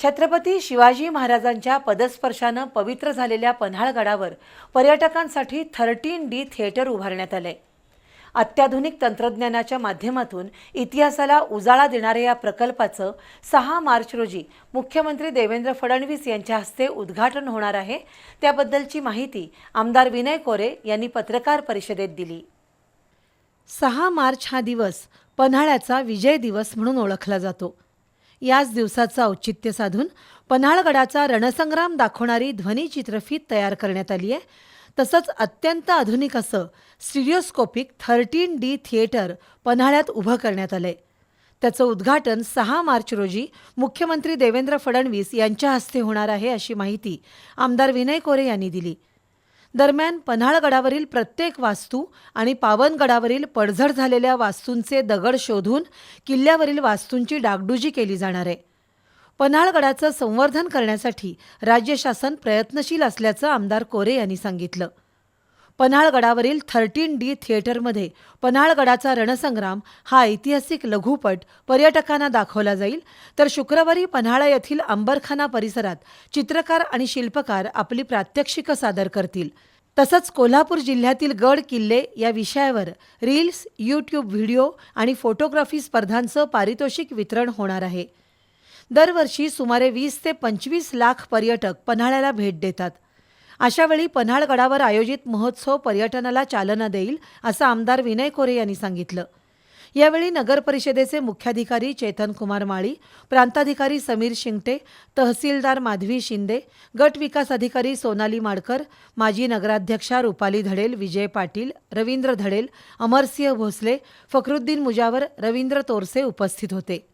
छत्रपती शिवाजी महाराजांच्या पदस्पर्शानं पवित्र झालेल्या पन्हाळगडावर पर्यटकांसाठी थर्टीन डी थिएटर उभारण्यात आले अत्याधुनिक तंत्रज्ञानाच्या माध्यमातून इतिहासाला उजाळा देणाऱ्या या प्रकल्पाचं सहा मार्च रोजी मुख्यमंत्री देवेंद्र फडणवीस यांच्या हस्ते उद्घाटन होणार आहे. त्याबद्दलची माहिती आमदार विनय कोरे यांनी पत्रकार परिषदेत दिली. सहा मार्च हा दिवस पन्हाळ्याचा विजय दिवस म्हणून ओळखला जातो. याच दिवसाचं औचित्य साधून पन्हाळगडाचा रणसंग्राम दाखवणारी ध्वनिचित्रफीत तयार करण्यात आली आहे. तसंच अत्यंत आधुनिक असं स्टिडिओस्कोपिक थर्टीन डी थिएटर पन्हाळ्यात उभं करण्यात आलंय. त्याचं उद्घाटन सहा मार्च रोजी मुख्यमंत्री देवेंद्र फडणवीस यांच्या हस्ते होणार आहे अशी माहिती आमदार विनय कोरे यांनी दिली. दरम्यान पन्हाळगडावरील प्रत्येक वास्तू आणि पावनगडावरील पडझड झालेल्या वास्तूंचे दगड शोधून किल्ल्यावरील वास्तूंची डागडुजी केली जाणार आहे. पन्हाळगडाचं संवर्धन करण्यासाठी राज्य शासन प्रयत्नशील असल्याचं आमदार कोरे यांनी सांगितलं. पन्हाळगडावरील थर्टीन डी थिएटरमध्ये पन्हाळगडाचा रणसंग्राम हा ऐतिहासिक लघुपट पर्यटकांना दाखवला जाईल तर शुक्रवारी पन्हाळा येथील अंबरखाना परिसरात चित्रकार आणि शिल्पकार आपली प्रात्यक्षिकं सादर करतील. तसंच कोल्हापूर जिल्ह्यातील गड किल्ले या विषयावर रील्स यूट्यूब व्हिडिओ आणि फोटोग्राफी स्पर्धांचं पारितोषिक वितरण होणार आहे. दरवर्षी सुमारे वीस ते पंचवीस लाख पर्यटक पन्हाळ्याला भेट देतात. अशावेळी पन्हाळगडावर आयोजित महोत्सव पर्यटनाला चालना देईल असं आमदार विनय कोरे यांनी सांगितलं. यावेळी नगर परिषदेचे मुख्याधिकारी चेतन कुमार माळी प्रांताधिकारी समीर शिंगटे तहसीलदार माधवी शिंदे गट विकास अधिकारी सोनाली माडकर माजी नगराध्यक्षा रुपाली धडेल विजय पाटील रवींद्र धडेल अमरसिंह भोसले फखरुद्दीन मुजावर रवींद्र तोरसे उपस्थित होते.